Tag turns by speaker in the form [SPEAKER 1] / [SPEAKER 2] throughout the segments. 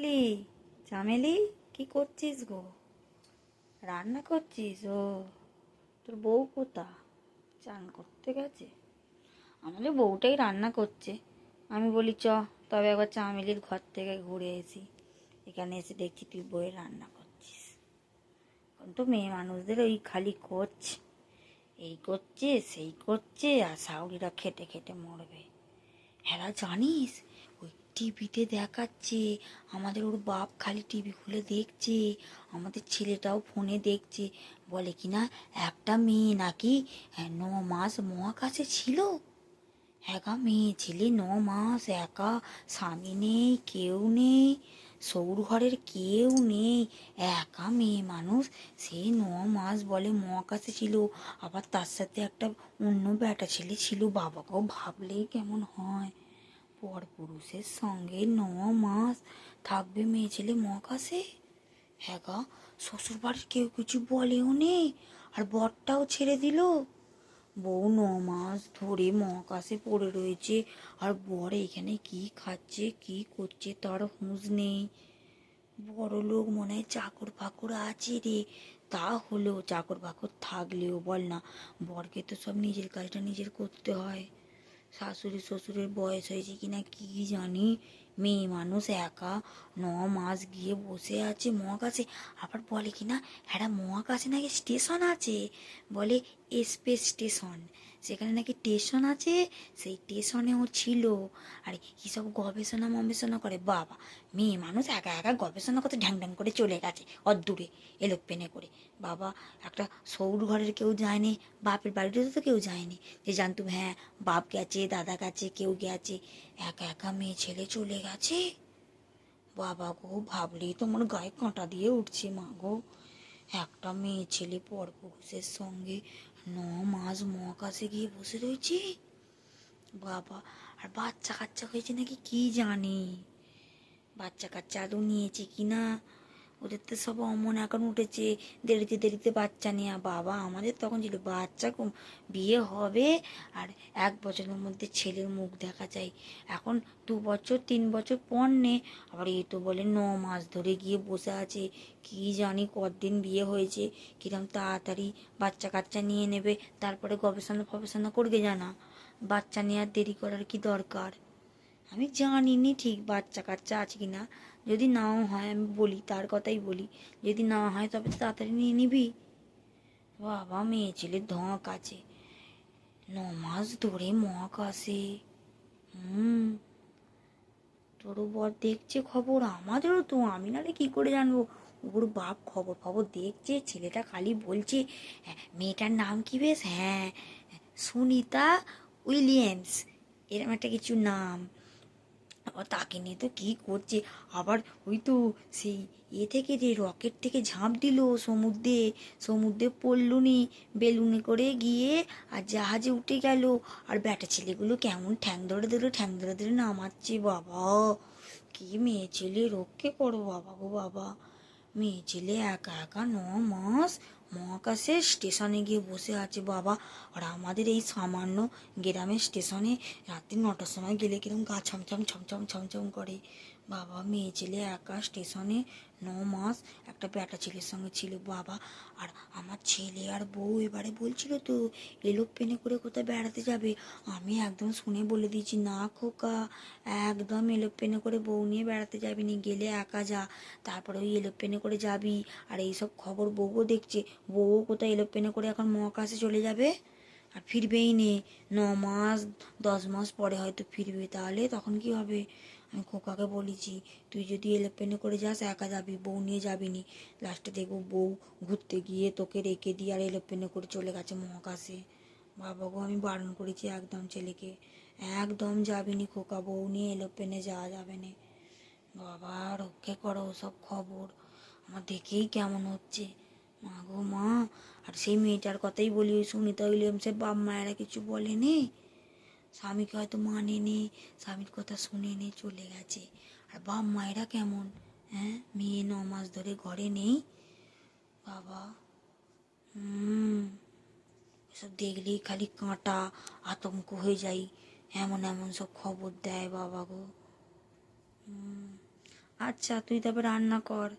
[SPEAKER 1] লি চামেলি কি করছিস গো? রান্না করছিস? ও, তোর বউ কোথা চান করতে গেছে। আমাদের বউটাই রান্না করছে। আমি বলি, চ, তবে একবার চামেলির ঘর থেকে ঘুরে এসি এখানে এসে দেখছি তুই বইয়ের রান্না করছিস। এখন তো মেয়ে মানুষদের ওই খালি করছে। এই করছে, সেই করছে, আর সাউরিরা খেটে খেটে মরবে। হ্যাঁ জানিস টিভিতে দেখাচ্ছে, আমাদের ওর বাপ খালি টিভি খুলে দেখছে, আমাদের ছেলেটাও ফোনে দেখছে। বলে কি না, একটা মেয়ে নাকি ন মাস মহাকাশে ছিল। একা মেয়ে, ছেলে ন মাস, একা, স্বামী নেই, কেউ নেই সৌর ঘরের কেউ নেই, একা মেয়ে মানুষ, সে ন মাস বলে মহাকাশে ছিল। আবার তার সাথে একটা অন্য ব্যাটা ছেলে ছিল, বাবাকেও ভাবলেই কেমন হয়। পরপুরুষের সঙ্গে ন মাস থাকবে মেয়ে ছেলে মহাকাশে? হ্যাঁ গা শ্বশুর বাড়ির কেউ কিছু বলেও নেই, আর বরটাও ছেড়ে দিল। বউ ন মাস ধরে মহাকাশে পড়ে রয়েছে, আর বর এখানে কি খাচ্ছে, কি করছে তার হুঁশ নেই। বড় লোক মনে হয় চাকর ফাকর আছে রে, তা হলেও চাকর ফাকর থাকলেও বল না, বরকে তো সব নিজের কাজটা নিজের করতে হয়। শাশুড়ি শ্বশুরের বয়স হয়েছে কিনা কি জানি। মেয়ে মানুষ একা ন মাস গিয়ে বসে আছে মহাকাশে আবার বলে কি না হ্যাঁ মহাকাশে নাকি স্টেশন আছে? বলে, স্পেস স্টেশন। সেখানে নাকি স্টেশন আছে, সেই স্টেশনেও ছিল। আর, কী সব গবেষণা মবেষণা করে? বাবা, মেয়ে মানুষ একা একা গবেষণা করতে ঢ্যাং ঢ্যাং করে চলে গেছে অদূরে এলো পেনে করে। বাবা, একটা সৌর ঘরের কেউ যায়নি, বাপের বাড়িতে তো কেউ যায়নি। যে জানতুম হ্যাঁ বাপ গেছে, দাদা গেছে, কেউ গেছে। একা একা মেয়ে ছেলে চলে গেছে। বাবা গো, ভাবলেই তোমার গায়ে কাঁটা দিয়ে উঠছে মা গো। একটা মেয়ে ছেলে পরপুরুষের সঙ্গে ন মাস মহাকাশে গিয়ে বসে রয়েছে? বাবা, আর বাচ্চা কাচ্চা হয়েছে নাকি কি জানি? বাচ্চা কাচ্চা আদৌ নিয়েছে কি না ওদের তো সব অমন এখন উঠেছে, দেরিতে দেরিতে বাচ্চা নেওয়া বাবা, আমাদের তখন ছিল বাচ্চা কম, বিয়ে হবে আর এক বছরের মধ্যে ছেলের মুখ দেখা যায়। এখন দু বছর, তিন বছর পর নে। আবার এ তো বলে ন মাস ধরে গিয়ে বসে আছে। কি জানি কদিন বিয়ে হয়েছে, কিরম তাড়াতাড়ি বাচ্চা কাচ্চা নিয়ে নেবে, তারপরে গবেষণা ফবেষণা করবে জানা। বাচ্চা নেওয়ার দেরি করার কি দরকার? আমি জানিনি ঠিক বাচ্চা কাচ্চা আছে কি না যদি নাও হয় আমি বলি তার কথাই বলি। যদি না হয় তবে তাড়াতাড়ি নিয়ে নিবি। বাবা মেয়ে ছেলের ধোঁক আছে। ন মাস ধরে মহাকাশে হুম। তোরও বর দেখছে খবর আমাদেরও তো। আমি নাহলে কি করে জানব? ওর বাপ খবর খবর দেখছে ছেলেটা খালি বলছে হ্যাঁ, মেয়েটার নাম কি বেশ? হ্যাঁ সুনিতা উইলিয়ামস। এরকম একটা কিছু নাম। তাকে নিয়ে তো কী করছে? আবার ওই তো সেই এ থেকে যে রকেট থেকে ঝাঁপ দিল সমুদ্রে সমুদ্রে পড়ল নি বেলুনে করে গিয়ে আর জাহাজে উঠে গেল। আর ব্যাটা ছেলেগুলো কেমন ঠ্যাং ধরে ধরে, ঠ্যাং ধরে ধরে নামাচ্ছে। বাবা, কি মেয়ে ছেলে, রক্ষে করো বাবা গো বাবা। মেয়ে ছেলে একা একা ন মাস মহাকাশে স্টেশনে গিয়ে বসে আছে বাবা। আর আমাদের এই সামান্য গ্রামের স্টেশনে রাত্রি নটার সময় গেলে কিরম গা ছমছম ছমছম ছমছম করে। বাবা, মেয়ে, ছেলে একা স্টেশনে ন মাস একটা ব্যাটা ছেলের সঙ্গে ছিল বাবা। আর আমার ছেলে আর বউ এবারে বলছিল তো এলো পেনে করে কোথায় বেড়াতে যাবে? আমি একদম শুনে বলে দিয়েছি, না খোকা, একদম এলোপেনে করে বউ নিয়ে বেড়াতে যাবি নি, গেলে একা যা। তারপরে ওই এলোপেনে করে যাবি। আর এইসব খবর বউও দেখছে বউ কোথায় এলোপেনে করে এখন মহাকাশে চলে যাবে? আর ফিরবেই নে। ন মাস, দশ মাস পরে হয়তো ফিরবে। তাহলে তখন কি হবে? আমি খোকাকে বলেছি, তুই যদি এলোপেনে করে যাস, একা যাবি, বউ নিয়ে যাবি নি। লাস্টে দেখব বউ ঘুরতে গিয়ে তোকে রেখে দিয়ে আর এলোপেনে করে চলে গেছে মহাকাশে। বাবা গো, আমি বারণ করেছি একদম ছেলেকে। একদম যাবি নি খোকা, বউ নিয়ে এলোপেনে যাওয়া যাবে না। বাবা, রক্ষে করো সব খবর। আমার দেখেই কেমন হচ্ছে। মা গো মা, আর সেই মেয়েটার কথাই বলি, ওই সুনিতা উইলিয়ামসের বাপ মায়েরা কিছু বলেনি? স্বামীকে হয়তো মানেনি, স্বামীর কথা শুনেনি, চলে গেছে। আর বাপ মায়েরা কেমন? হ্যাঁ মেয়ে ন মাস ধরে ঘরে নেই। বাবা, হুম, এসব দেখলেই খালি কাঁটা, আতঙ্ক হয়ে যাই। এমন এমন সব খবর দেয় বাবা গো। আচ্ছা তুই তবে রান্না কর।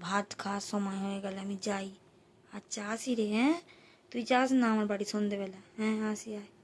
[SPEAKER 1] ভাত খাওয়ার সময় হয়ে গেলে আমি যাই। আচ্ছা আসি রে হ্যাঁ? তুই যাস না আমার বাড়ি সন্ধেবেলা। হ্যাঁ আসি, আয়।